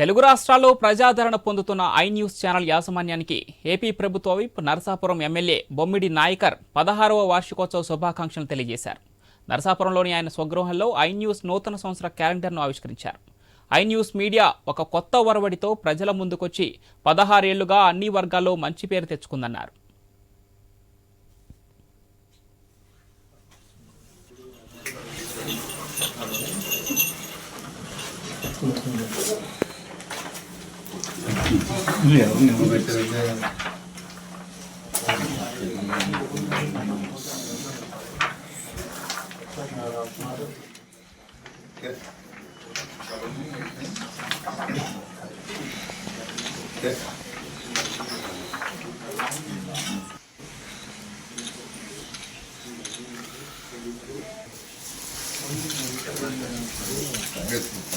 తెలుగు రాష్ట్రాల్లో ప్రజాదరణ పొందుతున్న ఐ న్యూస్ ఛానల్ యాజమాన్యానికి ఏపీ ప్రభుత్వ విప్ నరసాపురం ఎమ్మెల్యే బొమ్మిడి నాయకర్ పదహారవ వార్షికోత్సవ శుభాకాంక్షలు తెలియజేశారు. నరసాపురంలోని ఆయన స్వగృహంలో ఐ న్యూస్ నూతన సంవత్సర క్యాలెండర్ను ఆవిష్కరించారు. ఐ న్యూస్ మీడియా ఒక కొత్త ఒరవడితో ప్రజల ముందుకొచ్చి పదహారేళ్ళుగా అన్ని వర్గాల్లో మంచి పేరు తెచ్చుకుందన్నారు.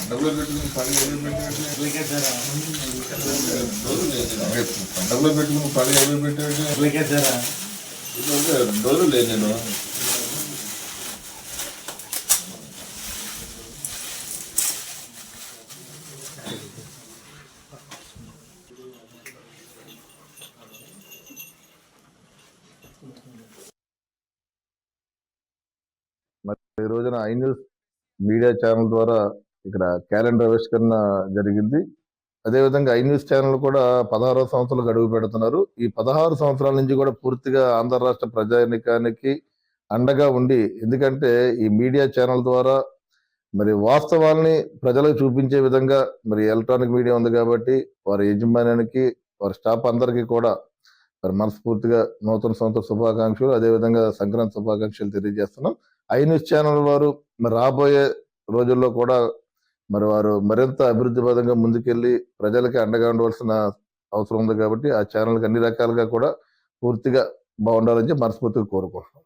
పండగలో పెట్టుకుని పని ఎవరు పెట్టాడు పండగలో పెట్టుకుని పది యాభై పెట్టాడు రెండు లేదు నేను ఈ రోజున ఐ న్యూస్ మీడియా ఛానల్ ద్వారా ఇక్కడ క్యాలెండర్ ఆవిష్కరణ జరిగింది. అదేవిధంగా ఐ న్యూస్ ఛానల్ కూడా పదహారో సంవత్సరాలు గడువు పెడుతున్నారు. ఈ పదహారు సంవత్సరాల నుంచి కూడా పూర్తిగా ఆంధ్ర రాష్ట్ర ప్రజానికానికి అండగా ఉండి ఎందుకంటే ఈ మీడియా ఛానల్ ద్వారా మరి వాస్తవాల్ని ప్రజలకు చూపించే విధంగా మరి ఎలక్ట్రానిక్ మీడియా ఉంది కాబట్టి వారి యజమాన్యానికి వారి స్టాఫ్ అందరికీ కూడా మరి మనస్ఫూర్తిగా నూతన సంవత్సర శుభాకాంక్షలు. అదేవిధంగా సంక్రాంతి శుభాకాంక్షలు తెలియజేస్తున్నాం. ఐ న్యూస్ ఛానల్ వారు మరి రాబోయే రోజుల్లో కూడా మరి వారు మరింత అభివృద్ధి పదంగా ముందుకెళ్ళి ప్రజలకి అండగా ఉండవలసిన అవసరం ఉంది కాబట్టి ఆ ఛానల్కి అన్ని రకాలుగా కూడా పూర్తిగా బాగుండాలని మనస్ఫూర్తిగా కోరుకుంటున్నాం.